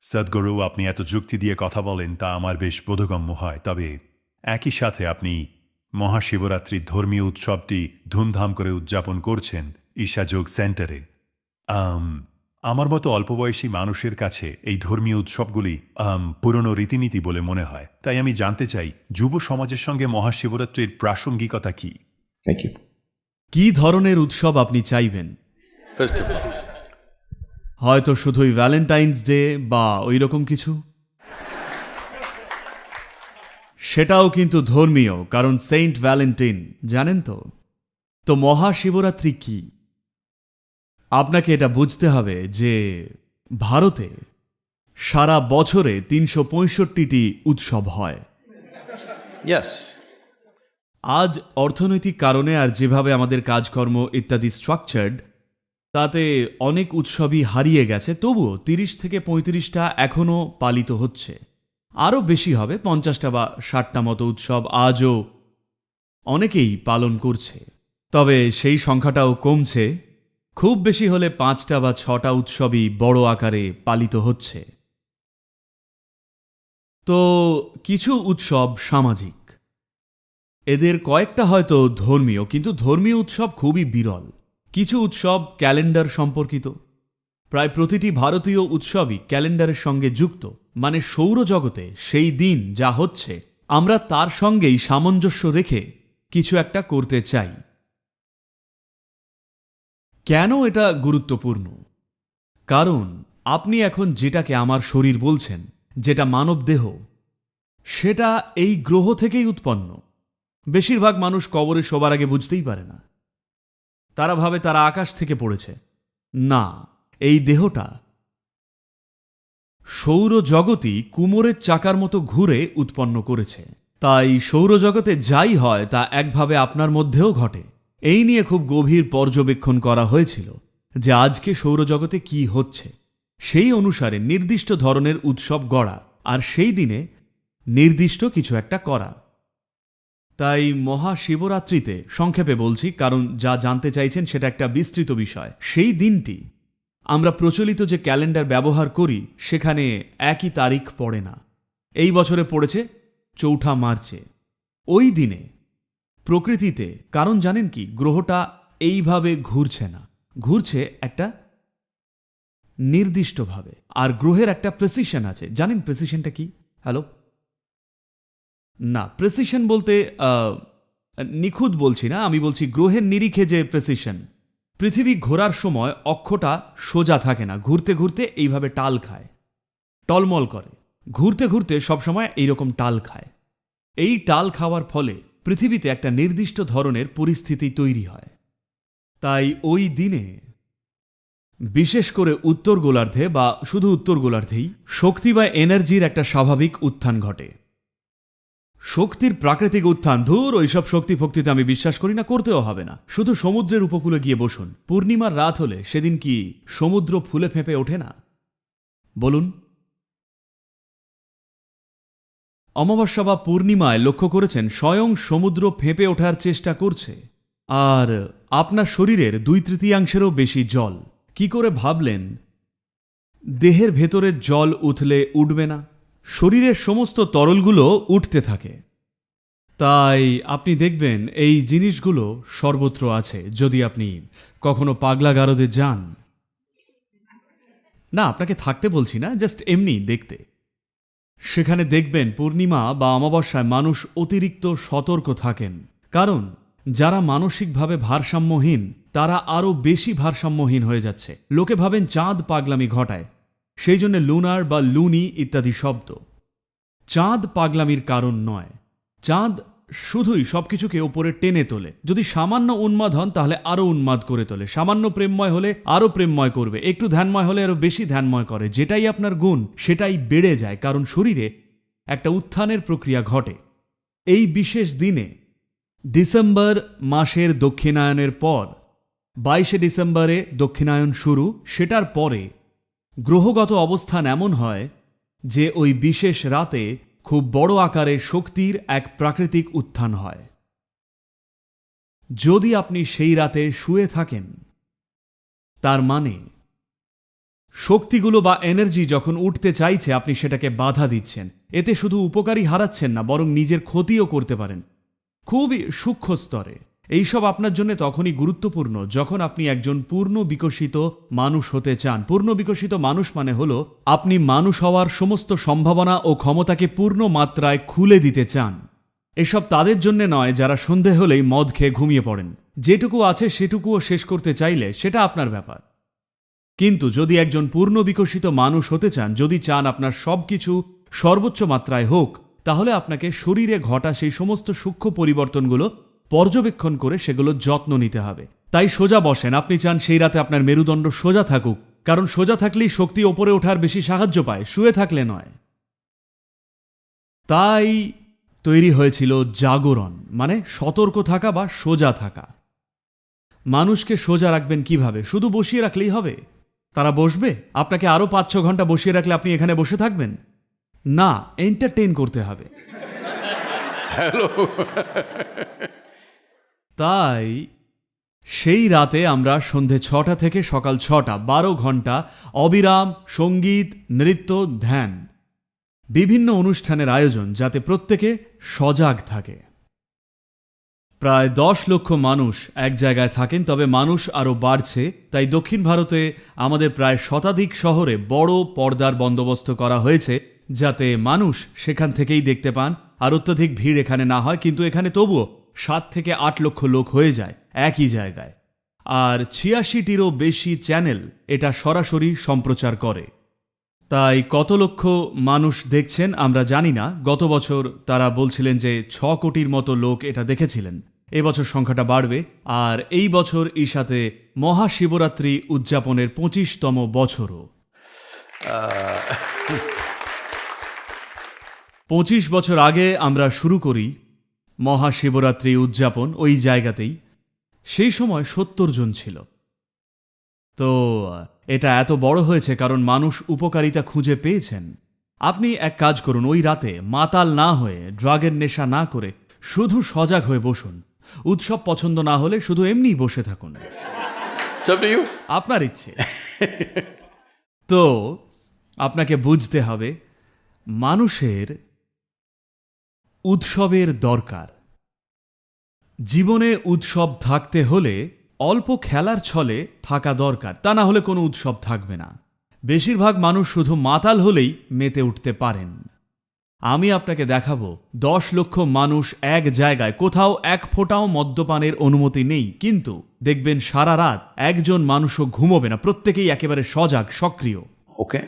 সদ্গুরু আপনি এত যুক্তি দিয়ে কথা বলেন তা আমার বেশ বোধগম্য হয়। তবে একই সাথে আপনি মহাশিবরাত্রির ধর্মীয় উৎসবটি ধুমধাম করে উদযাপন করছেন ঈশাযোগ সেন্টারে। আম, আমার মতো অল্প বয়সী মানুষের কাছে এই ধর্মীয় উৎসবগুলি আম, পুরনো রীতিনীতি বলে মনে হয়। তাই আমি জানতে চাই যুব সমাজের সঙ্গে মহাশিবরাত্রির প্রাসঙ্গিকতা কী. কি ধরনের উৎসব আপনি চাইবেন? First of all, হয়তো শুধুই ভ্যালেন্টাইন্স ডে বা ওই রকম কিছু? সেটাও কিন্তু ধর্মীয় কারণ সেন্ট ভ্যালেন্টিন জানেন তো? তো মহাশিবরাত্রি কি? আপনাকে এটা বুঝতে হবে যে ভারতে সারা বছরে তিনশো পঁয়ষট্টিটি উৎসব হয়. আজ অর্থনৈতিক কারণে আর যেভাবে আমাদের কাজকর্ম ইত্যাদি স্ট্রাকচার্ড তাতে অনেক উৎসবই হারিয়ে গেছে, তবুও তিরিশ থেকে পঁয়ত্রিশটা এখনও পালিত হচ্ছে। আরও বেশি হবে, পঞ্চাশটা বা ষাটটা মতো উৎসব আজও অনেকেই পালন করছে। তবে সেই সংখ্যাটাও কমছে, খুব বেশি হলে পাঁচটা বা ছটা উৎসবই বড় আকারে পালিত হচ্ছে। তো কিছু উৎসব সামাজিক। এদের কয়েকটা হয়তো ধর্মীয়, কিন্তু ধর্মীয় উৎসব খুবই বিরল। কিছু উৎসব ক্যালেন্ডার সম্পর্কিত। প্রায় প্রতিটি ভারতীয় উৎসবই ক্যালেন্ডারের সঙ্গে যুক্ত। মানে সৌরজগতে সেই দিন যা হচ্ছে, আমরা তার সঙ্গেই সামঞ্জস্য রেখে কিছু একটা করতে চাই। কেন এটা গুরুত্বপূর্ণ? কারণ আপনি এখন যেটাকে আমার শরীর বলছেন, যেটা মানব দেহ, সেটা এই গ্রহ থেকেই উৎপন্ন। বেশিরভাগ মানুষ কবরে শোবার আগে বুঝতেই পারে না। তারা ভাবে তারা আকাশ থেকে পড়েছে। না, এই দেহটা সৌরজগতই কুমোরের চাকার মতো ঘুরে উৎপন্ন করেছে। তাই সৌরজগতে যাই হয় তা একভাবে আপনার মধ্যেও ঘটে। এই নিয়ে খুব গভীর পর্যবেক্ষণ করা হয়েছিল যে আজকে সৌরজগতে কি হচ্ছে। সেই অনুসারে নির্দিষ্ট ধরনের উৎসব গড়া আর সেই দিনে নির্দিষ্ট কিছু একটা করা। তাই মহাশিবরাত্রিতে সংক্ষেপে বলছি, কারণ যা জানতে চাইছেন সেটা একটা বিস্তৃত বিষয়। সেই দিনটি আমরা প্রচলিত যে ক্যালেন্ডার ব্যবহার করি, সেখানে একই তারিখ পড়ে না। এই বছরে পড়েছে চৌঠা মার্চে। ওই দিনে প্রকৃতিতে, কারণ জানেন কি, গ্রহটা এইভাবে ঘুরছে না। ঘুরছে একটা নির্দিষ্টভাবে। আর গ্রহের একটা প্রেসিশন আছে। জানেন প্রেসিশনটা কি? হ্যালো না প্রেসিশন বলতে নিখুঁত বলছি না, আমি বলছি গ্রহের নিরিখে যে প্রেসিশন পৃথিবী ঘোরার সময় অক্ষটা সোজা থাকে না, ঘুরতে ঘুরতে এইভাবে টাল খায়, টলমল করে, ঘুরতে ঘুরতে সবসময় এইরকম টাল খায়। এই টাল খাওয়ার ফলে পৃথিবীতে একটা নির্দিষ্ট ধরনের পরিস্থিতি তৈরি হয়। তাই ওই দিনে, বিশেষ করে উত্তর গোলার্ধে বা শুধু উত্তর গোলার্ধেই শক্তি বা এনার্জির একটা স্বাভাবিক উত্থান ঘটে। শক্তির প্রাকৃতিক উত্থান, ধুর, ওইসব শক্তি ফক্তিতে আমি বিশ্বাস করি না, করতেও হবে না। শুধু সমুদ্রের উপকূলে গিয়ে বসুন। পূর্ণিমার রাত হলে সেদিন কি সমুদ্র ফুলে ফেঁপে ওঠে না? বলুন। অমাবস্যা বা পূর্ণিমায় লক্ষ্য করেছেন, স্বয়ং সমুদ্র ফেঁপে ওঠার চেষ্টা করছে। আর আপনার শরীরের দুই তৃতীয়াংশেরও বেশি জল। কি করে ভাবলেন? দেহের ভেতরে জল উঠলে উঠবে না। শরীরের সমস্ত তরলগুলো উঠতে থাকে। তাই আপনি দেখবেন এই জিনিসগুলো সর্বত্র আছে, যদি আপনি কখনো পাগলা গারদে যান। না, আপনাকে থাকতে বলছি না, জাস্ট এমনি দেখতে। সেখানে দেখবেন পূর্ণিমা বা অমাবস্যায় মানুষ অতিরিক্ত সতর্ক থাকেন। কারণ, যারা মানসিকভাবে ভারসাম্যহীন, তারা আরও বেশি ভারসাম্যহীন হয়ে যাচ্ছে। লোকে ভাবেন চাঁদ পাগলামি ঘটায়। সেই জন্য লুনার বা লুনি ইত্যাদি শব্দ। চাঁদ পাগলামির কারণ নয়। চাঁদ শুধুই সবকিছুকে ওপরে টেনে তোলে। যদি সামান্য উন্মাদ হন, তাহলে আরও উন্মাদ করে তোলে। সামান্য প্রেমময় হলে আরও প্রেমময় করবে। একটু ধ্যানময় হলে আরও বেশি ধ্যানময় করে। যেটাই আপনার গুণ, সেটাই বেড়ে যায়, কারণ শরীরে একটা উত্থানের প্রক্রিয়া ঘটে। এই বিশেষ দিনে ডিসেম্বর মাসের দক্ষিণায়নের পর, বাইশে ডিসেম্বরে দক্ষিণায়ন শুরু। সেটার পরে গ্রহগত অবস্থান এমন হয় যে ওই বিশেষ রাতে খুব বড় আকারে শক্তির এক প্রাকৃতিক উত্থান হয়। যদি আপনি সেই রাতে শুয়ে থাকেন, তার মানে শক্তিগুলো বা এনার্জি যখন উঠতে চাইছে, আপনি সেটাকে বাধা দিচ্ছেন। এতে শুধু উপকারী হারাচ্ছেন না, বরং নিজের ক্ষতিও করতে পারেন। খুবই সূক্ষ্ম স্তরে। এইসব আপনার জন্য তখনই গুরুত্বপূর্ণ যখন আপনি একজন পূর্ণ বিকশিত মানুষ হতে চান। পূর্ণ বিকশিত মানুষ মানে হল আপনি মানুষ হওয়ার সমস্ত সম্ভাবনা ও ক্ষমতাকে পূর্ণ মাত্রায় খুলে দিতে চান। এসব তাদের জন্য নয় যারা সন্ধে হলেই মদ খেয়ে ঘুমিয়ে পড়েন। যেটুকু আছে সেটুকুও শেষ করতে চাইলে সেটা আপনার ব্যাপার। কিন্তু যদি একজন পূর্ণ বিকশিত মানুষ হতে চান, যদি চান আপনার সবকিছু সর্বোচ্চ মাত্রায় হোক, তাহলে আপনাকে শরীরে ঘটা সেই সমস্ত সূক্ষ্ম পরিবর্তনগুলো পর্যবেক্ষণ করে সেগুলো যত্ন নিতে হবে। তাই সোজা বসেন। আপনি চান সেই রাতে আপনার মেরুদণ্ড সোজা থাকুক, কারণ সোজা থাকলেই শক্তি ওপরে ওঠার বেশি সাহায্য পায়, শুয়ে থাকলে নয়। তাই তৈরি হয়েছিল জাগরণ মানে সতর্ক থাকা বা সোজা থাকা। মানুষকে সোজা রাখবেন কীভাবে? শুধু বসিয়ে রাখলেই হবে? তারা বসবে? আপনাকে আরও পাঁচ ছ ঘণ্টা বসিয়ে রাখলে আপনি এখানে বসে থাকবেন? না এন্টারটেইন করতে হবে। তাই সেই রাতে আমরা সন্ধে ছটা থেকে সকাল ছটা, বারো ঘণ্টা অবিরাম সংগীত, নৃত্য, ধ্যান, বিভিন্ন অনুষ্ঠানের আয়োজন যাতে প্রত্যেকে সজাগ থাকে। প্রায় দশ লক্ষ মানুষ এক জায়গায় থাকেন, তবে মানুষ আরও বাড়ছে। তাই দক্ষিণ ভারতে আমাদের প্রায় শতাধিক শহরে বড় পর্দার বন্দোবস্ত করা হয়েছে, যাতে মানুষ সেখান থেকেই দেখতে পান। আর অত্যধিক ভিড় এখানে না হয়, কিন্তু এখানে তবুও সাত থেকে আট লক্ষ লোক হয়ে যায় একই জায়গায়। আর ছিয়াশিটিরও বেশি চ্যানেল এটা সরাসরি সম্প্রচার করে। তাই কত লক্ষ মানুষ দেখছেন আমরা জানি না। গত বছর তারা বলছিলেন যে ছ কোটির মতো লোক এটা দেখেছিলেন। এবছর সংখ্যাটা বাড়বে আর এই বছর ঈশাতে মহাশিবরাত্রি উদযাপনের পঁচিশতম বছরও। পঁচিশ বছর আগে আমরা শুরু করি মহাশিবরাত্রি উদযাপন ওই জায়গাতেই। সেই সময় সত্তর জন ছিল। তো এটা এত বড় হয়েছে কারণ মানুষ উপকারিতা খুঁজে পেয়েছেন। আপনি এক কাজ করুন ওই রাতে মাতাল না হয়ে ড্রাগের নেশা না করে শুধু সজাগ হয়ে বসুন। উৎসব পছন্দ না হলে শুধু এমনিই বসে থাকুন। আপনার ইচ্ছে। তো আপনাকে বুঝতে হবে মানুষের উৎসবের দরকার। জীবনে উৎসব থাকতে হলে অল্প খেলার ছলে থাকা দরকার, তা না হলে কোনো উৎসব থাকবে না। বেশিরভাগ মানুষ শুধু মাতাল হলেই মেতে উঠতে পারেন। আমি আপনাকে দেখাবো, দশ লক্ষ মানুষ এক জায়গায়, কোথাও এক ফোঁটাও মদ্যপানের অনুমতি নেই, কিন্তু দেখবেন সারা রাত একজন মানুষও ঘুমোবে না, প্রত্যেকেই একেবারে সজাগ, সক্রিয়। Okay.